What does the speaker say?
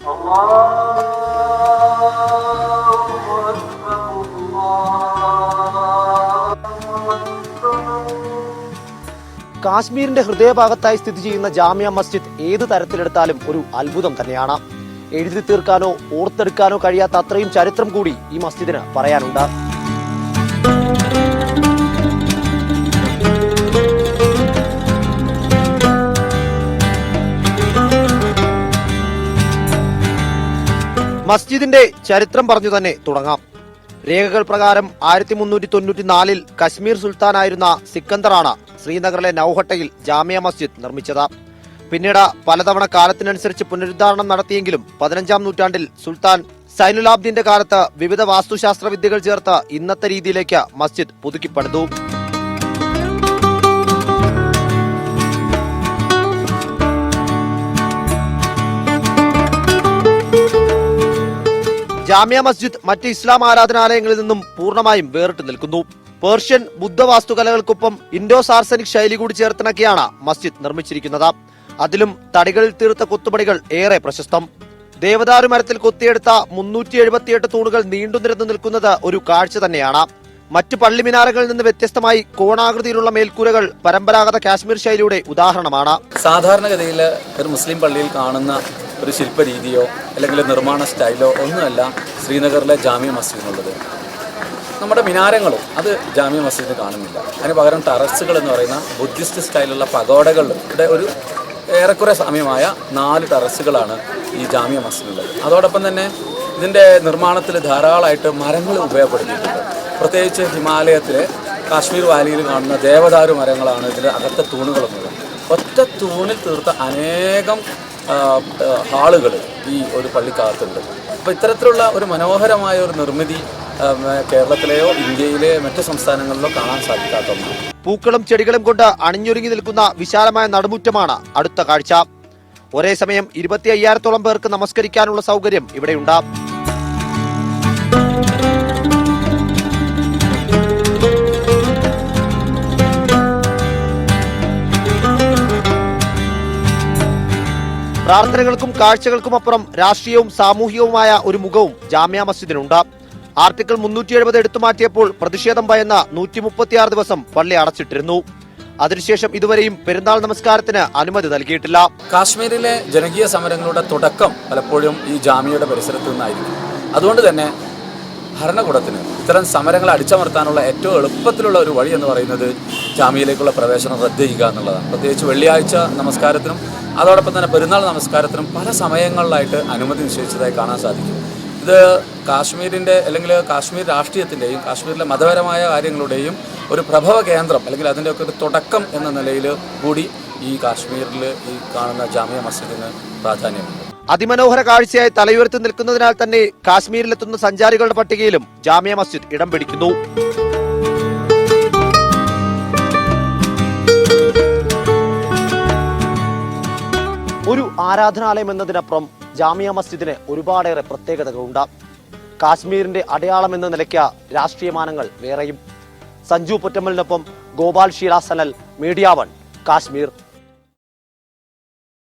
കാശ്മീരിന്റെ ഹൃദയഭാഗത്തായി സ്ഥിതി ചെയ്യുന്ന ജാമ്യ മസ്ജിദ് ഏത് തരത്തിലെടുത്താലും ഒരു അത്ഭുതം തന്നെയാണ്. എഴുതി തീർക്കാനോ ഓർത്തെടുക്കാനോ കഴിയാത്ത അത്രയും ചരിത്രം കൂടി ഈ മസ്ജിദിന് പറയാനുണ്ട്. മസ്ജിദിന്റെ ചരിത്രം പറഞ്ഞു തന്നെ തുടങ്ങാം. രേഖകൾ പ്രകാരം ആയിരത്തി മുന്നൂറ്റി തൊണ്ണൂറ്റി നാലിൽ കശ്മീർ സുൽത്താനായിരുന്ന സിക്കന്ദറാണ് ശ്രീനഗറിലെ നൌഹട്ടയിൽ ജാമിയ മസ്ജിദ് നിർമ്മിച്ചത്. പിന്നീട് പലതവണ കാലത്തിനനുസരിച്ച് പുനരുദ്ധാരണം നടത്തിയെങ്കിലും പതിനഞ്ചാം നൂറ്റാണ്ടിൽ സുൽത്താൻ സൈനുലാബ്ദിന്റെ കാലത്ത് വിവിധ വാസ്തുശാസ്ത്ര വിദ്യകൾ ചേർത്ത് ഇന്നത്തെ രീതിയിലേക്ക് മസ്ജിദ് പുതുക്കിപ്പണിതു. ജാമ്യ മസ്ജിദ് മറ്റ് ഇസ്ലാം ആരാധനാലയങ്ങളിൽ നിന്നും പൂർണമായും വേറിട്ട് നിൽക്കുന്നു. പേർഷ്യൻ ബുദ്ധ വാസ്തുകലകൾക്കൊപ്പം ഇൻഡോ സാർസനിക് ശൈലി കൂടി ചേർത്തിണക്കിയാണ് മസ്ജിദ് നിർമ്മിച്ചിരിക്കുന്നത്. അതിലും തടികളിൽ തീർത്ത കൊത്തുപണികൾ ഏറെ പ്രശസ്തം. ദേവദാരു മരത്തിൽ കൊത്തിയെടുത്ത മുന്നൂറ്റി എഴുപത്തിയെട്ട് തൂണുകൾ നീണ്ടു നിരന്നു നിൽക്കുന്നത് ഒരു കാഴ്ച തന്നെയാണ്. മറ്റു പള്ളി മിനാരകളിൽ നിന്ന് വ്യത്യസ്തമായി കോണാകൃതിയിലുള്ള മേൽക്കൂരകൾ പരമ്പരാഗത കാശ്മീർ ശൈലിയുടെ ഉദാഹരണമാണ്. സാധാരണഗതിയിൽ ഒരു മുസ്ലിം പള്ളിയിൽ കാണുന്ന ഒരു ശില്പരീതിയോ അല്ലെങ്കിൽ നിർമ്മാണ സ്റ്റൈലോ ഒന്നുമല്ല ശ്രീനഗറിലെ ജാമ്യ മസ്ജിദിനുള്ളത്. നമ്മുടെ മിനാരങ്ങളും അത് ജാമ്യ മസ്ജിദിന് കാണുന്നില്ല. അതിന് പകരം ടെറസുകൾ എന്ന് പറയുന്ന ബുദ്ധിസ്റ്റ് സ്റ്റൈലുള്ള പകോടകളുടെ ഒരു ഏറെക്കുറെ സമയമായ നാല് ടെറസുകളാണ് ഈ ജാമ്യ മസ്ജിദിനുള്ളത്. അതോടൊപ്പം തന്നെ ഇതിന്റെ നിർമ്മാണത്തിൽ ധാരാളമായിട്ട് മരങ്ങൾ ഉപയോഗപ്പെടുത്തിയിട്ടുണ്ട്. പ്രത്യേകിച്ച് ഹിമാലയത്തിലെ കാശ്മീർ വാലിയിൽ കാണുന്ന ദേവദാരു മരങ്ങളാണ് ഇതിന്റെ അകത്തെ തൂണുകളെന്നത് ഒറ്റ തൂണിൽ തീർത്ത അനേകം ഹാളുകൾ ഈ ഒരു പള്ളിക്കകത്തുണ്ട്. അപ്പോൾ ഇത്തരത്തിലുള്ള ഒരു മനോഹരമായ ഒരു നിർമ്മിതി കേരളത്തിലെയോ ഇന്ത്യയിലെ മറ്റു സംസ്ഥാനങ്ങളിലോ കാണാൻ സാധിക്കാത്ത പൂക്കളും ചെടികളും കൊണ്ട് അണിഞ്ഞൊരുങ്ങി നിൽക്കുന്ന വിശാലമായ നടുമുറ്റമാണ് അടുത്ത കാഴ്ച. ഒരേ സമയം ഇരുപത്തി അയ്യായിരത്തോളം പേർക്ക് നമസ്കരിക്കാനുള്ള സൗകര്യം ഇവിടെയുണ്ട്. പ്രാർത്ഥനകൾക്കും കാഴ്ചകൾക്കും അപ്പുറം രാഷ്ട്രീയവും സാമൂഹികവുമായ ഒരു മുഖവും ജാമ്യ മസ്ജിദിനുണ്ട്. ആർട്ടിക്കിൾ മുന്നൂറ്റി എഴുപത് എടുത്തുമാറ്റിയപ്പോൾ പ്രതിഷേധം ഭയന്ന നൂറ്റി മുപ്പത്തിയാറ് ദിവസം പള്ളി അടച്ചിട്ടിരുന്നു. അതിനുശേഷം ഇതുവരെയും പെരുന്നാൾ നമസ്കാരത്തിന് അനുമതി നൽകിയിട്ടില്ല. കാശ്മീരിലെ ജനകീയ സമരങ്ങളുടെ തുടക്കം പലപ്പോഴും ഈ ജാമ്യയുടെ പരിസരത്തു നിന്നായിരിക്കും. അതുകൊണ്ട് തന്നെ ഭരണകൂടത്തിന് ഇത്തരം സമരങ്ങളെ അടിച്ചമർത്താനുള്ള ഏറ്റവും എളുപ്പത്തിലുള്ള ഒരു വഴി എന്ന് പറയുന്നത് ജാമ്യയിലേക്കുള്ള പ്രവേശനം റദ്ദ് ചെയ്യുക എന്നുള്ളതാണ്. പ്രത്യേകിച്ച് വെള്ളിയാഴ്ച നമസ്കാരത്തിനും അതോടൊപ്പം തന്നെ പെരുന്നാൾ നമസ്കാരത്തിനും പല സമയങ്ങളിലായിട്ട് അനുമതി നിശ്ചയിച്ചതായി കാണാൻ സാധിക്കും. ഇത് കാശ്മീരിന്റെ അല്ലെങ്കിൽ കാശ്മീർ രാഷ്ട്രീയത്തിന്റെയും കാശ്മീരിലെ മതപരമായ കാര്യങ്ങളുടെയും ഒരു പ്രഭവ കേന്ദ്രം അല്ലെങ്കിൽ അതിന്റെയൊക്കെ ഒരു തുടക്കം എന്ന നിലയിൽ കൂടി ഈ കാശ്മീരിൽ ഈ കാണുന്ന ജാമ്യ മസ്ജിദിന് പ്രാധാന്യമുണ്ട്. അതിമനോഹര കാഴ്ചയായി തലയുയർത്തി നിൽക്കുന്നതിനാൽ തന്നെ കാശ്മീരിലെത്തുന്ന സഞ്ചാരികളുടെ പട്ടികയിലും ജാമ്യ മസ്ജിദ് ഇടം പിടിക്കുന്നു. ഒരു ആരാധനാലയം എന്നതിനപ്പുറം ജാമിയ മസ്ജിദിന് ഒരുപാടേറെ പ്രത്യേകതകളുണ്ട്. കാശ്മീരിന്റെ അടയാളം എന്ന നിലയ്ക്ക് രാഷ്ട്രീയമാനങ്ങൾ വേറെയും. സഞ്ജു പൊറ്റമ്മലിനൊപ്പം ഗോപാൽ ഷീല സനൽ മീഡിയ വൺ കാശ്മീർ.